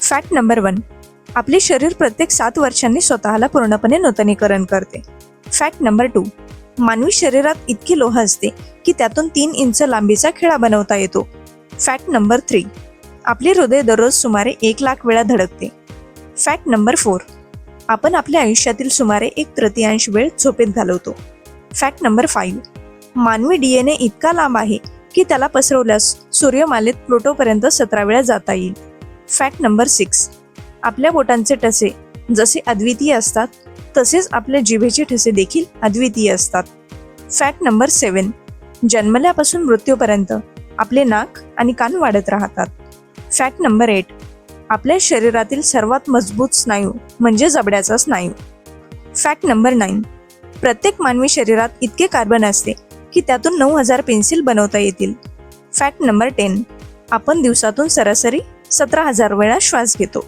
Fact number one आपले शरीर प्रत्येक सात वर्षांनी स्वतःला पूर्णपणे नूतनीकरण करते. फॅक्ट नंबर टू मानवी शरीरात इतकी लोह असते की त्यातून तीन इंच लांबीचा खिळा बनवता येतो. फॅक्ट नंबर थ्री आपले हृदय दररोज सुमारे एक लाख वेळा धडकते. फॅक्ट नंबर फोर आपण आपल्या आयुष्यातील सुमारे एक तृतीयांश वेळ झोपेत घालवतो. फॅक्ट नंबर फाईव्ह मानवी डीएनए इतका लांब आहे की त्याला पसरवल्यास सूर्यमालेत प्लुटोपर्यंत सतरा वेळा जाता येईल. Fact number six. आपल्या बोटांचे ठसे जसे अद्वितीय असतात तसेच आपल्या जिभेचे ठसे देखील अद्वितीय असतात. फॅक्ट नंबर सेवन जन्मल्यापासून मृत्यूपर्यंत आपले नाक आणि कान वाढत राहतात. Fact number eight. आपल्या शरीरातील सर्वात मजबूत स्नायू म्हणजे जबड्याचा स्नायू. Fact number nine. प्रत्येक मानवी शरीरात इतके कार्बन असते की त्यातून नऊ हजार पेन्सिल बनवता येतील. Fact number ten. आपण दिवसातून सरासरी सतरा हजार वेळा श्वास घेतो.